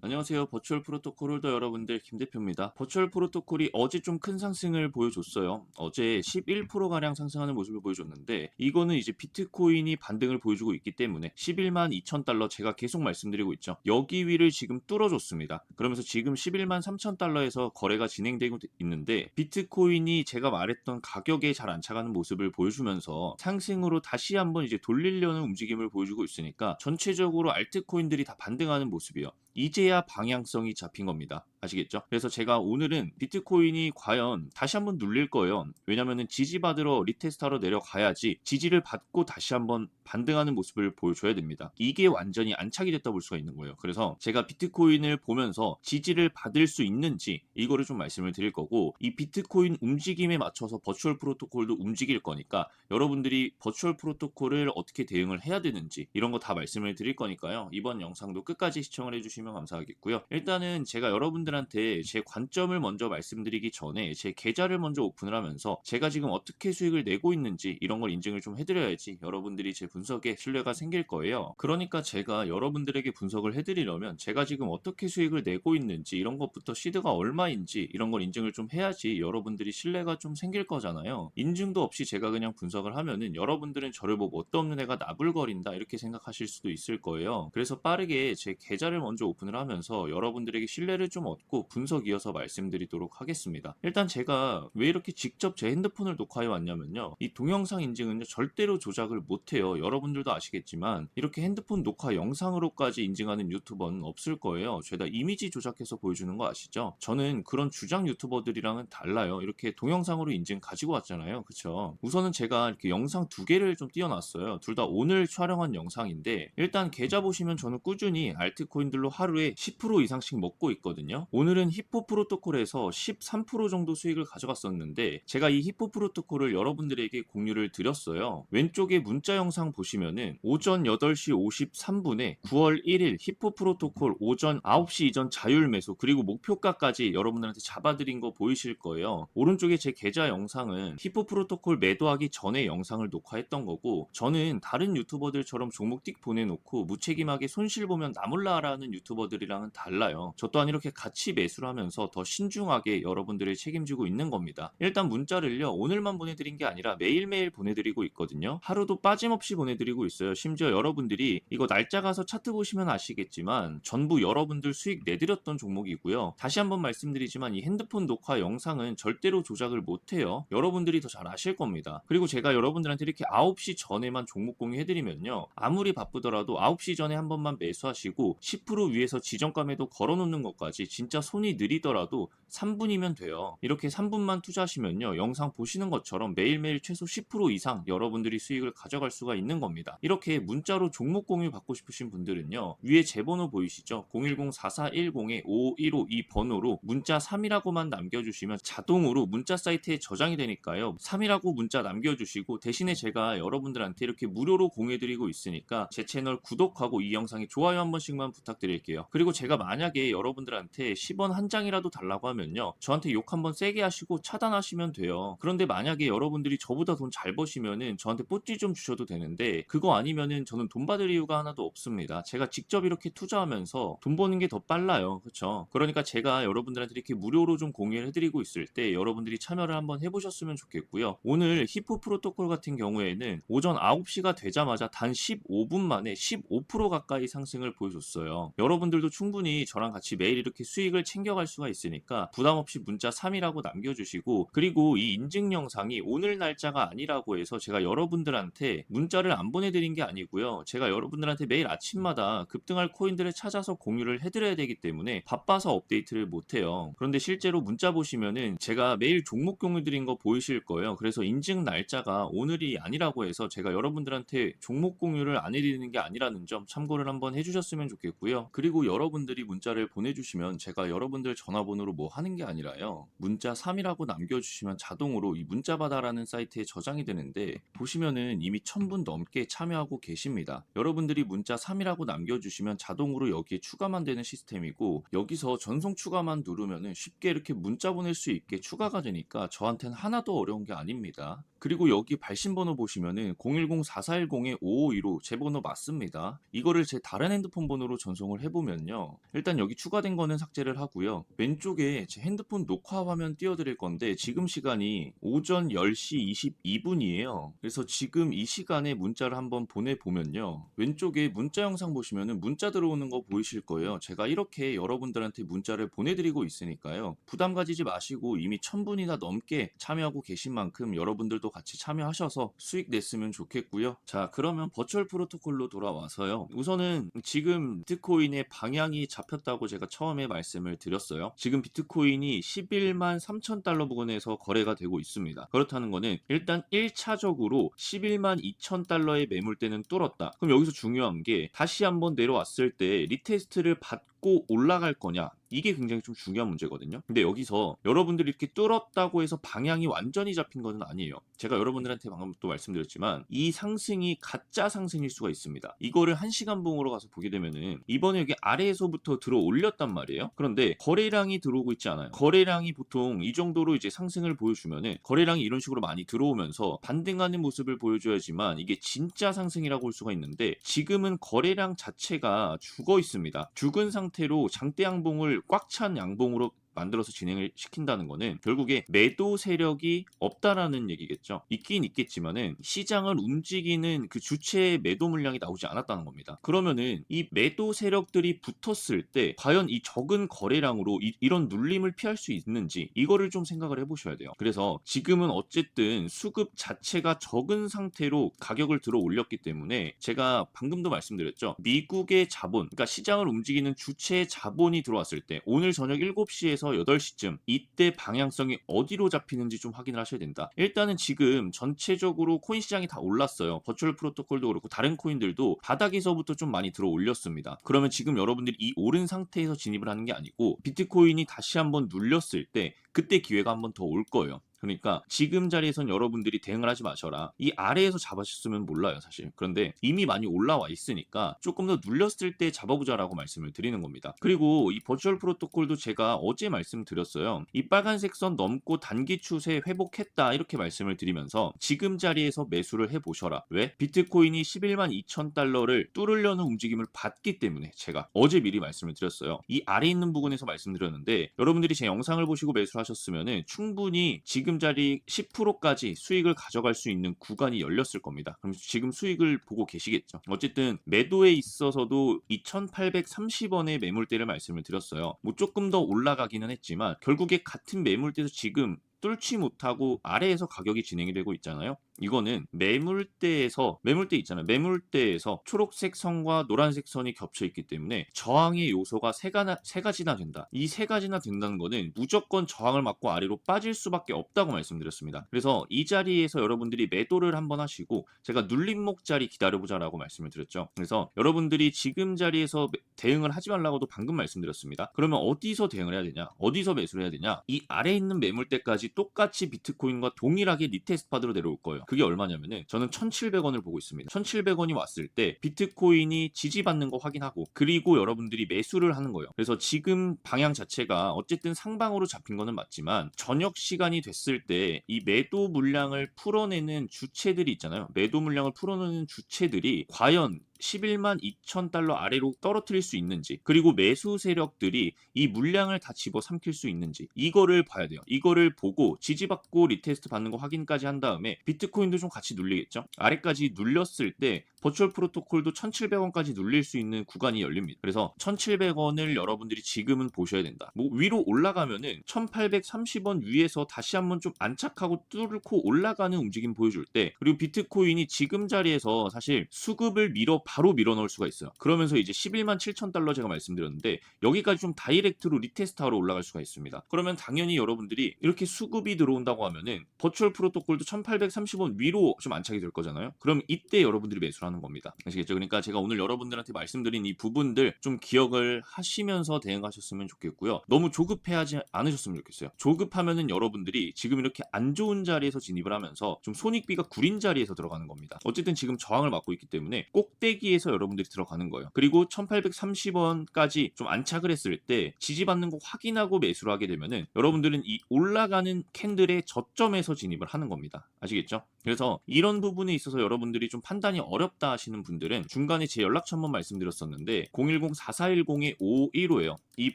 안녕하세요. 버추얼 프로토콜 홀더 여러분들 김 대표입니다. 버추얼 프로토콜이 어제 좀 큰 상승을 보여줬어요. 어제 11%가량 상승하는 모습을 보여줬는데 이거는 이제 비트코인이 반등을 보여주고 있기 때문에 11만 2천 달러 제가 계속 말씀드리고 있죠. 여기 위를 지금 뚫어줬습니다. 그러면서 지금 11만 3천 달러에서 거래가 진행되고 있는데 비트코인이 제가 말했던 가격에 잘 안 차가는 모습을 보여주면서 상승으로 다시 한번 이제 돌리려는 움직임을 보여주고 있으니까 전체적으로 알트코인들이 다 반등하는 모습이요. 이제야 방향성이 잡힌 겁니다. 아시겠죠? 그래서 제가 오늘은 비트코인이 과연 다시 한번 눌릴 거예요. 왜냐면은 지지받으러 리테스트하러 내려가야지 지지를 받고 다시 한번 반등하는 모습을 보여줘야 됩니다. 이게 완전히 안착이 됐다 볼 수가 있는 거예요. 그래서 제가 비트코인을 보면서 지지를 받을 수 있는지 이거를 좀 말씀을 드릴 거고 이 비트코인 움직임에 맞춰서 버추얼 프로토콜도 움직일 거니까 여러분들이 버추얼 프로토콜을 어떻게 대응을 해야 되는지 이런 거 다 말씀을 드릴 거니까요. 이번 영상도 끝까지 시청을 해주시면 감사하겠고요. 일단은 제가 여러분들한테 제 관점을 먼저 말씀드리기 전에 제 계좌를 먼저 오픈을 하면서 제가 지금 어떻게 수익을 내고 있는지 이런 걸 인증을 좀 해드려야지 여러분들이 제 분석에 신뢰가 생길 거예요. 그러니까 제가 여러분들에게 분석을 해드리려면 제가 지금 어떻게 수익을 내고 있는지 이런 것부터 시드가 얼마인지 이런 걸 인증을 좀 해야지 여러분들이 신뢰가 좀 생길 거잖아요. 인증도 없이 제가 그냥 분석을 하면은 여러분들은 저를 보고 어떤 애가 나불거린다 이렇게 생각하실 수도 있을 거예요. 그래서 빠르게 제 계좌를 먼저 오픈 을 하면서 여러분들에게 신뢰를 좀 얻고 분석 이어서 말씀드리도록 하겠습니다. 일단 제가 왜 이렇게 직접 제 핸드폰을 녹화해 왔냐면요. 이 동영상 인증은요 절대로 조작을 못해요. 여러분들도 아시겠지만 이렇게 핸드폰 녹화 영상으로까지 인증하는 유튜버는 없을 거예요. 죄다 이미지 조작해서 보여주는 거 아시죠? 저는 그런 주장 유튜버들이랑은 달라요. 이렇게 동영상으로 인증 가지고 왔잖아요. 그쵸? 우선은 제가 이렇게 영상 두 개를 좀 띄워놨어요. 둘 다 오늘 촬영한 영상인데 일단 계좌 보시면 저는 꾸준히 알트코인들로 하루에 10% 이상씩 먹고 있거든요. 오늘은 히포 프로토콜에서 13% 정도 수익을 가져갔었는데 제가 이 히포 프로토콜을 여러분들에게 공유를 드렸어요. 왼쪽에 문자 영상 보시면은 오전 8시 53분에 9월 1일 히포 프로토콜 오전 9시 이전 자율 매수 그리고 목표가까지 여러분들한테 잡아드린 거 보이실 거예요. 오른쪽에 제 계좌 영상은 히포 프로토콜 매도하기 전에 영상을 녹화했던 거고 저는 다른 유튜버들처럼 종목 띡 보내놓고 무책임하게 손실 보면 나몰라라는 유튜버 들이랑은 달라요. 저 또한 이렇게 같이 매수를 하면서 더 신중하게 여러분들을 책임지고 있는 겁니다. 일단 문자를요 오늘만 보내드린 게 아니라 매일매일 보내드리고 있거든요. 하루도 빠짐없이 보내드리고 있어요. 심지어 여러분들이 이거 날짜 가서 차트 보시면 아시겠지만 전부 여러분들 수익 내드렸던 종목이고요. 다시 한번 말씀드리지만 이 핸드폰 녹화 영상은 절대로 조작을 못해요. 여러분들이 더 잘 아실 겁니다. 그리고 제가 여러분들한테 이렇게 9시 전에만 종목 공유해드리면요. 아무리 바쁘더라도 9시 전에 한 번만 매수하시고 10% 위에서 지정감에도 걸어놓는 것까지 진짜 손이 느리더라도 3분이면 돼요. 이렇게 3분만 투자하시면요. 영상 보시는 것처럼 매일매일 최소 10% 이상 여러분들이 수익을 가져갈 수가 있는 겁니다. 이렇게 문자로 종목 공유 받고 싶으신 분들은요. 위에 제 번호 보이시죠? 010-4410-5515이 번호로 문자 3이라고만 남겨주시면 자동으로 문자 사이트에 저장이 되니까요. 3이라고 문자 남겨주시고 대신에 제가 여러분들한테 이렇게 무료로 공유해드리고 있으니까 제 채널 구독하고 이 영상에 좋아요 한 번씩만 부탁드릴게요. 그리고 제가 만약에 여러분들한테 10원 한 장이라도 달라고 하면요. 저한테 욕 한번 세게 하시고 차단하시면 돼요. 그런데 만약에 여러분들이 저보다 돈 잘 버시면은 저한테 뽀찌 좀 주셔도 되는데 그거 아니면은 저는 돈 받을 이유가 하나도 없습니다. 제가 직접 이렇게 투자하면서 돈 버는 게 더 빨라요. 그렇죠? 그러니까 제가 여러분들한테 이렇게 무료로 좀 공유를 해드리고 있을 때 여러분들이 참여를 한번 해보셨으면 좋겠고요. 오늘 히포 프로토콜 같은 경우에는 오전 9시가 되자마자 단 15분 만에 15% 가까이 상승을 보여줬어요. 여러분 들도 충분히 저랑 같이 매일 이렇게 수익을 챙겨갈 수가 있으니까 부담 없이 문자 3이라고 남겨주시고 그리고 이 인증 영상이 오늘 날짜가 아니라고 해서 제가 여러분들한테 문자를 안 보내드린 게 아니고요. 제가 여러분들한테 매일 아침마다 급등할 코인들을 찾아서 공유를 해드려야 되기 때문에 바빠서 업데이트를 못해요. 그런데 실제로 문자 보시면은 제가 매일 종목 공유 드린 거 보이실 거예요. 그래서 인증 날짜가 오늘이 아니라고 해서 제가 여러분들한테 종목 공유를 안 해드리는 게 아니라는 점 참고를 한번 해주셨으면 좋겠고요. 그리고 여러분들이 문자를 보내주시면 제가 여러분들 전화번호로 뭐 하는 게 아니라요. 문자 3이라고 남겨주시면 자동으로 이 문자바다라는 사이트에 저장이 되는데 보시면은 이미 1000분 넘게 참여하고 계십니다. 여러분들이 문자 3이라고 남겨주시면 자동으로 여기에 추가만 되는 시스템이고 여기서 전송 추가만 누르면은 쉽게 이렇게 문자 보낼 수 있게 추가가 되니까 저한테는 하나도 어려운 게 아닙니다. 그리고 여기 발신번호 보시면은 010-4410-5515 제 번호 맞습니다. 이거를 제 다른 핸드폰 번호로 전송을 해보 해보면요. 일단 여기 추가된 거는 삭제를 하고요. 왼쪽에 제 핸드폰 녹화 화면 띄워드릴 건데 지금 시간이 오전 10시 22분이에요. 그래서 지금 이 시간에 문자를 한번 보내보면요. 왼쪽에 문자 영상 보시면은 문자 들어오는 거 보이실 거예요. 제가 이렇게 여러분들한테 문자를 보내드리고 있으니까요. 부담 가지지 마시고 이미 1000분이나 넘게 참여하고 계신 만큼 여러분들도 같이 참여하셔서 수익 냈으면 좋겠고요. 자, 그러면 버추얼 프로토콜로 돌아와서요. 우선은 지금 비트코인의 방향이 잡혔다고 제가 처음에 말씀을 드렸어요. 지금 비트코인이 11만 3천 달러 부근에서 거래가 되고 있습니다. 그렇다는 거는 일단 1차적으로 11만 2천 달러의 매물대는 뚫었다. 그럼 여기서 중요한 게 다시 한번 내려왔을 때 리테스트를 받고 올라갈 거냐 이게 굉장히 좀 중요한 문제거든요. 근데 여기서 여러분들이 이렇게 뚫었다고 해서 방향이 완전히 잡힌 것은 아니에요. 제가 여러분들한테 방금 또 말씀드렸지만 이 상승이 가짜 상승일 수가 있습니다. 이거를 한 시간 봉으로 가서 보게 되면은 이번에 여기 아래에서부터 들어 올렸단 말이에요. 그런데 거래량이 들어오고 있지 않아요. 거래량이 보통 이 정도로 이제 상승을 보여주면은 거래량이 이런 식으로 많이 들어오면서 반등하는 모습을 보여줘야지만 이게 진짜 상승이라고 볼 수가 있는데 지금은 거래량 자체가 죽어 있습니다. 죽은 상 태로 장대 양봉을 꽉 찬 양봉으로 만들어서 진행을 시킨다는 거는 결국에 매도 세력이 없다라는 얘기겠죠. 있긴 있겠지만은 시장을 움직이는 그 주체의 매도 물량이 나오지 않았다는 겁니다. 그러면은 이 매도 세력들이 붙었을 때 과연 이 적은 거래량으로 이, 런 눌림을 피할 수 있는지 이거를 좀 생각을 해보셔야 돼요. 그래서 지금은 어쨌든 수급 자체가 적은 상태로 가격을 들어 올렸기 때문에 제가 방금도 말씀드렸죠. 미국의 자본, 그러니까 시장을 움직이는 주체의 자본이 들어왔을 때 오늘 저녁 7시에서 8시쯤 이때 방향성이 어디로 잡히는지 좀 확인을 하셔야 된다. 일단은 지금 전체적으로 코인 시장이 다 올랐어요. 버추얼 프로토콜도 그렇고 다른 코인들도 바닥에서부터 좀 많이 들어 올렸습니다. 그러면 지금 여러분들이 이 오른 상태에서 진입을 하는 게 아니고 비트코인이 다시 한번 눌렸을 때 그때 기회가 한 번 더 올 거예요. 그러니까 지금 자리에선 여러분들이 대응을 하지 마셔라. 이 아래에서 잡아셨으면 몰라요, 사실. 그런데 이미 많이 올라와 있으니까 조금 더 눌렸을 때 잡아보자라고 말씀을 드리는 겁니다. 그리고 이 버추얼 프로토콜도 제가 어제 말씀드렸어요. 이 빨간색 선 넘고 단기 추세 회복했다 이렇게 말씀을 드리면서 지금 자리에서 매수를 해보셔라. 왜? 비트코인이 11만 2천 달러를 뚫으려는 움직임을 받기 때문에 제가 어제 미리 말씀을 드렸어요. 이 아래 있는 부분에서 말씀드렸는데 여러분들이 제 영상을 보시고 매수 를 하셨으면 충분히 지금 자리 10%까지 수익을 가져갈 수 있는 구간이 열렸을 겁니다. 그럼 지금 수익을 보고 계시겠죠. 어쨌든 매도에 있어서도 2,830원의 매물대를 말씀을 드렸어요. 뭐 조금 더 올라가기는 했지만 결국에 같은 매물대에서 지금 뚫지 못하고 아래에서 가격이 진행이 되고 있잖아요. 이거는 매물대에서 매물대 있잖아요. 매물대에서 초록색 선과 노란색 선이 겹쳐 있기 때문에 저항의 요소가 세, 가나, 세 가지나 된다. 이 세 가지나 된다는 거는 무조건 저항을 맞고 아래로 빠질 수밖에 없다고 말씀드렸습니다. 그래서 이 자리에서 여러분들이 매도를 한번 하시고 제가 눌림목 자리 기다려보자라고 말씀을 드렸죠. 그래서 여러분들이 지금 자리에서 대응을 하지 말라고도 방금 말씀드렸습니다. 그러면 어디서 대응을 해야 되냐? 어디서 매수를 해야 되냐? 이 아래 있는 매물대까지 똑같이 비트코인과 동일하게 리테스트 파드로 내려올 거예요. 그게 얼마냐면은 저는 1,700원을 보고 있습니다. 1,700원이 왔을 때 비트코인이 지지받는 거 확인하고 그리고 여러분들이 매수를 하는 거예요. 그래서 지금 방향 자체가 어쨌든 상방으로 잡힌 거는 맞지만 저녁 시간이 됐을 때 이 매도 물량을 풀어내는 주체들이 있잖아요. 매도 물량을 풀어내는 주체들이 과연 11만 2천 달러 아래로 떨어뜨릴 수 있는지 그리고 매수 세력들이 이 물량을 다 집어 삼킬 수 있는지 이거를 봐야 돼요. 이거를 보고 지지받고 리테스트 받는 거 확인까지 한 다음에 비트코인도 좀 같이 눌리겠죠. 아래까지 눌렸을 때 버추얼 프로토콜도 1,700원까지 눌릴 수 있는 구간이 열립니다. 그래서 1,700원을 여러분들이 지금은 보셔야 된다. 뭐 위로 올라가면은 1,830원 위에서 다시 한번 좀 안착하고 뚫고 올라가는 움직임 보여줄 때 그리고 비트코인이 지금 자리에서 사실 수급을 밀어 바로 밀어넣을 수가 있어요. 그러면서 이제 11만 7천 달러 제가 말씀드렸는데 여기까지 좀 다이렉트로 리테스트하러 올라갈 수가 있습니다. 그러면 당연히 여러분들이 이렇게 수급이 들어온다고 하면은 버추얼 프로토콜도 1830원 위로 좀 안착이 될 거잖아요. 그럼 이때 여러분들이 매수를 하는 겁니다. 아시겠죠? 그러니까 제가 오늘 여러분들한테 말씀드린 이 부분들 좀 기억을 하시면서 대응하셨으면 좋겠고요. 너무 조급해하지 않으셨으면 좋겠어요. 조급하면은 여러분들이 지금 이렇게 안 좋은 자리에서 진입을 하면서 좀 손익비가 구린 자리에서 들어가는 겁니다. 어쨌든 지금 저항을 맞고 있기 때문에 꼭대기 꼭대기에서 여러분들이 들어가는 거예요. 그리고 1830원까지 좀 안착을 했을 때 지지받는 거 확인하고 매수를 하게 되면은 여러분들은 이 올라가는 캔들의 저점에서 진입을 하는 겁니다. 아시겠죠? 그래서 이런 부분에 있어서 여러분들이 좀 판단이 어렵다 하시는 분들은 중간에 제 연락처 한번 말씀드렸었는데 010-4410-5515예요. 이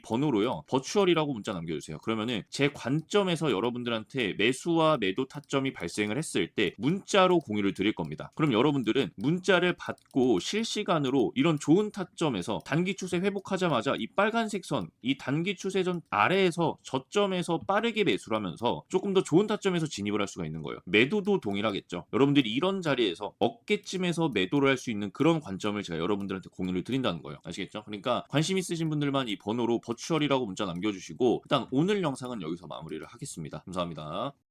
번호로요. 버추얼이라고 문자 남겨주세요. 그러면은 제 관점에서 여러분들한테 매수와 매도 타점이 발생을 했을 때 문자로 공유를 드릴 겁니다. 그럼 여러분들은 문자를 받고 실시간으로 이런 좋은 타점에서 단기 추세 회복하자마자 이 빨간색 선, 이 단기 추세전 아래에서 저점에서 빠르게 매수를 하면서 조금 더 좋은 타점에서 진입을 할 수가 있는 거예요. 매도도 동일하겠죠. 여러분들이 이런 자리에서 어깨쯤에서 매도를 할 수 있는 그런 관점을 제가 여러분들한테 공유를 드린다는 거예요. 아시겠죠? 그러니까 관심 있으신 분들만 이 번호로 버추얼이라고 문자 남겨주시고 일단 오늘 영상은 여기서 마무리를 하겠습니다. 감사합니다.